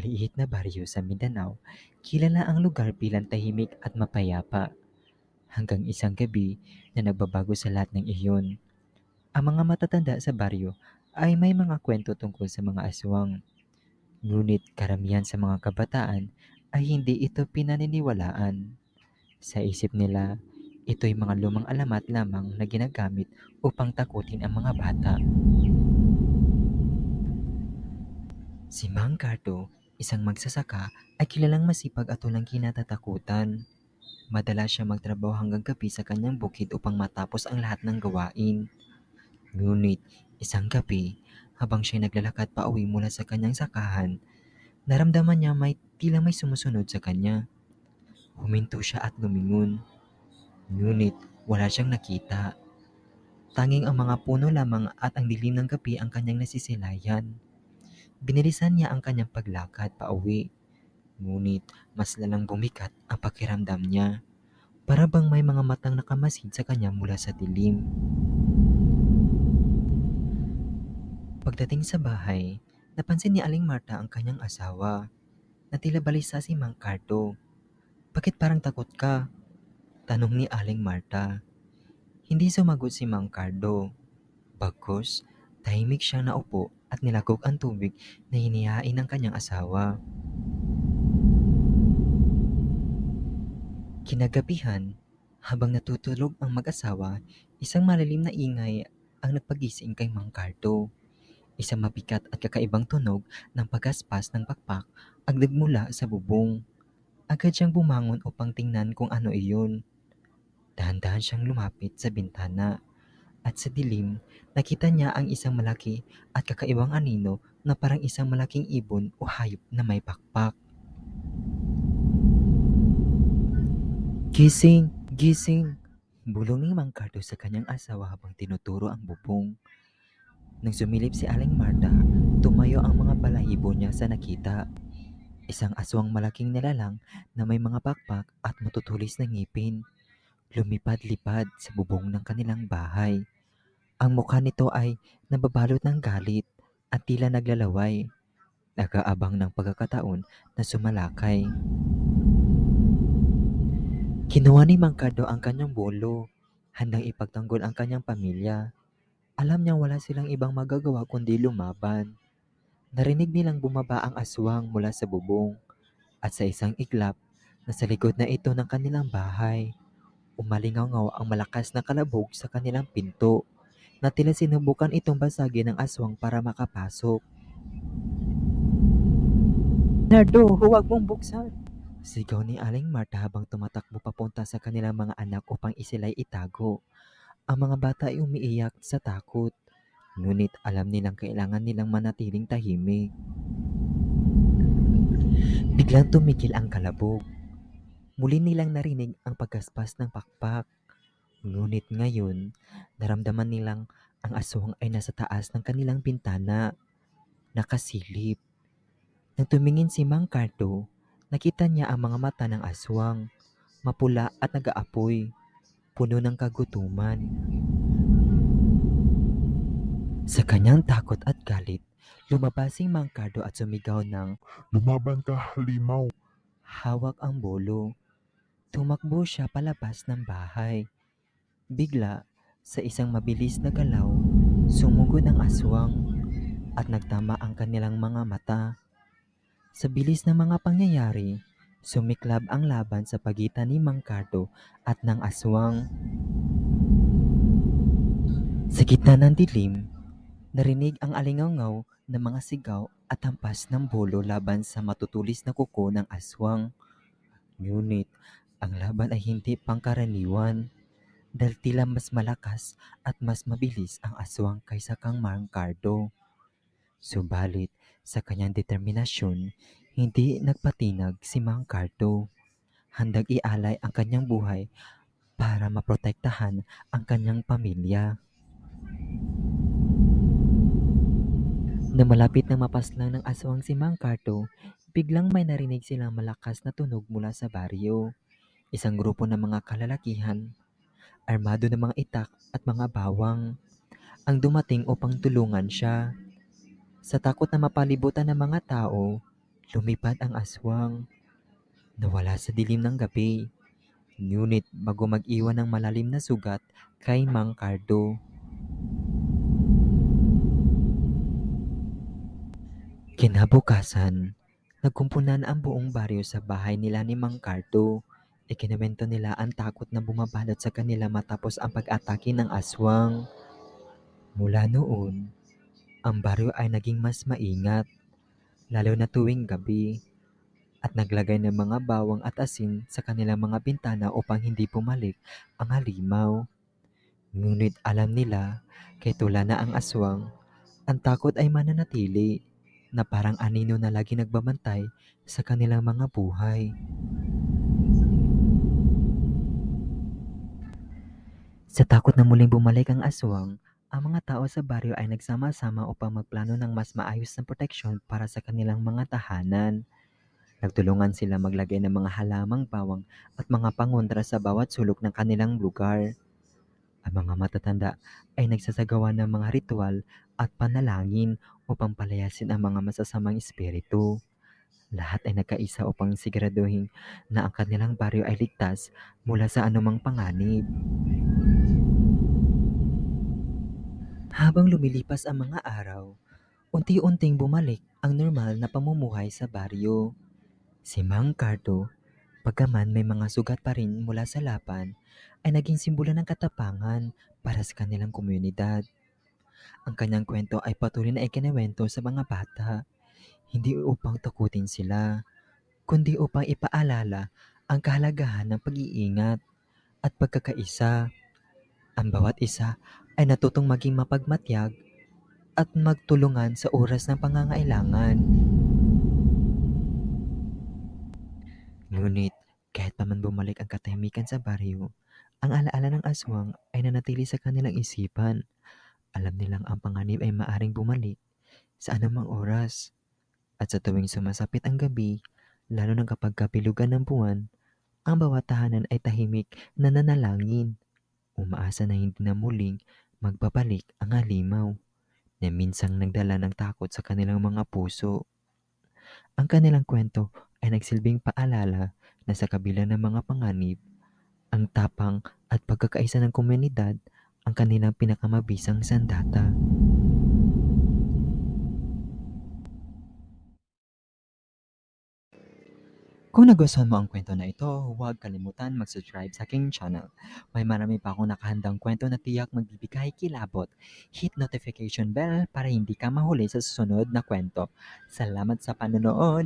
maliit na baryo sa Mindanao, kilala ang lugar bilang tahimik at mapayapa. Hanggang isang gabi na nagbabago sa lahat ng iyon. Ang mga matatanda sa baryo ay may mga kwento tungkol sa mga aswang. Ngunit karamihan sa mga kabataan ay hindi ito pinaniniwalaan. Sa isip nila, ito'y mga lumang alamat lamang na ginagamit upang takutin ang mga bata. Si Mang Cardo, isang magsasaka, ay kilalang masipag at walang kinatatakutan. Madalas siya magtrabaho hanggang gabi sa kanyang bukid upang matapos ang lahat ng gawain. Ngunit, isang gabi, habang siya naglalakad pa uwi mula sa kanyang sakahan, naramdaman niya may tila may sumusunod sa kanya. Huminto siya at lumingon. Ngunit, wala siyang nakita. Tanging ang mga puno lamang at ang dilim ng gabi ang kanyang nasisilayan. Binilisan niya ang kanyang paglakad pa uwi. Ngunit mas lalang bumikat ang pakiramdam niya. Para bang may mga matang nakamasid sa kanya mula sa dilim. Pagdating sa bahay, napansin ni Aling Marta ang kanyang asawa. Na tila balisa si Mang Cardo. Bakit parang takot ka? Tanong ni Aling Marta. Hindi sumagot si Mang Cardo. Bagkus, tahimik siyang naupo at nilagok ang tubig na hinihain ng kanyang asawa. Kinagabihan, habang natutulog ang mag-asawa, isang malalim na ingay ang nagpagising kay Mang Cardo. Isang mabigat at kakaibang tunog ng pagaspas ng pakpak ang nagmula sa bubong. Agad siyang bumangon upang tingnan kung ano iyon. Dahan-dahan siyang lumapit sa bintana at sa dilim, nakita niya ang isang malaki at kakaibang anino na parang isang malaking ibon o hayop na may pakpak. Gising! Gising! Bulong ni Mang Cardo sa kanyang asawa habang tinuturo ang bubong. Nang sumilip si Aling Marta, tumayo ang mga balahibo niya sa nakita. Isang aswang malaking nilalang na may mga pakpak at matutulis na ngipin. Lumipad-lipad sa bubong ng kanilang bahay. Ang mukha nito ay nababalot ng galit at tila naglalaway. Nagaabang ng pagkakataon na sumalakay. Kinuha ni Mangkado ang kanyang bolo, handang ipagtanggol ang kanyang pamilya. Alam niyang wala silang ibang magagawa kundi lumaban. Narinig nilang bumaba ang aswang mula sa bubong at sa isang iglap, nasa likod na ito ng kanilang bahay. Umalingaw ang malakas na kalabog sa kanilang pinto na tila sinubukan itong basagin ng aswang para makapasok. Nardo, huwag mong buksan! Sigaw ni Aling Marta habang tumatakbo papunta sa kanilang mga anak upang isila'y itago. Ang mga bata ay umiiyak sa takot. Ngunit alam nilang kailangan nilang manatiling tahimik. Biglang tumigil ang kalabog. Muli nilang narinig ang pagkaspas ng pakpak. Ngunit ngayon, naramdaman nilang ang aswang ay nasa taas ng kanilang bintana. Nakasilip. Nang tumingin si Mang Cardo, nakita niya ang mga mata ng aswang. Mapula at nag-aapoy. Puno ng kagutuman. Sa kanyang takot at galit, lumabas si Mang Cardo at sumigaw ng Lumaban ka, halimaw. hawak ang bolo. Tumakbo siya palabas ng bahay. Bigla, sa isang mabilis na galaw, sumugod ang aswang at nagtama ang kanilang mga mata. Sa bilis ng mga pangyayari, sumiklab ang laban sa pagitan ni Mang Cardo at ng aswang. Sa gitna ng dilim, narinig ang alingaw ng mga sigaw at hampas ng bolo laban sa matutulis na kuko ng aswang. Ngunit, ang laban ay hindi pangkaraniwan dahil tila mas malakas at mas mabilis ang aswang kaysa kang Mang Cardo. Subalit, sa kanyang determinasyon, hindi nagpatinag si Mang Cardo. Handang ialay ang kanyang buhay para maprotektahan ang kanyang pamilya. Na malapit na mapaslang ng aswang si Mang Cardo, biglang may narinig silang malakas na tunog mula sa baryo. Isang grupo ng mga kalalakihan, armado ng mga itak at mga bawang, ang dumating upang tulungan siya. Sa takot na mapalibutan ng mga tao, Lumipad ang aswang. Nawala sa dilim ng gabi. Ngunit bago mag-iwan ng malalim na sugat kay Mang Cardo. Kinabukasan, nagkumpunan ang buong baryo sa bahay nila ni Mang Cardo. Ikinawento nila ang takot na bumabalot sa kanila matapos ang pag-atake ng aswang. Mula noon, ang baryo ay naging mas maingat, lalo na tuwing gabi, at naglagay ng mga bawang at asin sa kanilang mga bintana upang hindi pumalik ang halimaw. Ngunit alam nila, kay tula na ang aswang, ang takot ay mananatili na parang anino na lagi nagbabantay sa kanilang mga buhay. Sa takot na muling bumalik ang aswang, ang mga tao sa baryo ay nagsama-sama upang magplano ng mas maayos na proteksyon para sa kanilang mga tahanan. Nagtulungan sila maglagay ng mga halamang bawang at mga pangontra sa bawat sulok ng kanilang lugar. Ang mga matatanda ay nagsasagawa ng mga ritual at panalangin upang palayasin ang mga masasamang espiritu. Lahat ay nagkaisa upang siguraduhin na ang kanilang baryo ay ligtas mula sa anumang panganib. Habang lumilipas ang mga araw, unti-unting bumalik ang normal na pamumuhay sa baryo. Si Mang Cardo, pagkaman may mga sugat pa rin mula sa lapan, ay naging simbolo ng katapangan para sa kanilang komunidad. Ang kanyang kwento ay patuloy na ikinawento sa mga bata, hindi upang takutin sila, kundi upang ipaalala ang kahalagahan ng pag-iingat at pagkakaisa. Ang bawat isa ay natutong maging mapagmatyag at magtulungan sa oras ng pangangailangan. Ngunit kahit pa man bumalik ang katahimikan sa baryo, ang alaala ng aswang ay nanatili sa kanilang isipan. Alam nilang ang panganib ay maaring bumalik sa anumang oras. At sa tuwing sumasapit ang gabi, lalo na kapag kapilugan ng buwan, ang bawat tahanan ay tahimik na nanalangin. Umaasa na hindi na muling magbabalik ang halimaw na minsang nagdala ng takot sa kanilang mga puso. Ang kanilang kwento ay nagsilbing paalala na sa kabila ng mga panganib, ang tapang at pagkakaisa ng komunidad ang kanilang pinakamabisang sandata. Kung nagustuhan mo ang kwento na ito, huwag kalimutan mag-subscribe sa aking channel. May marami pa akong nakahandang kwento na tiyak magbibigay kilabot. Hit notification bell para hindi ka mahuli sa susunod na kwento. Salamat sa panonood!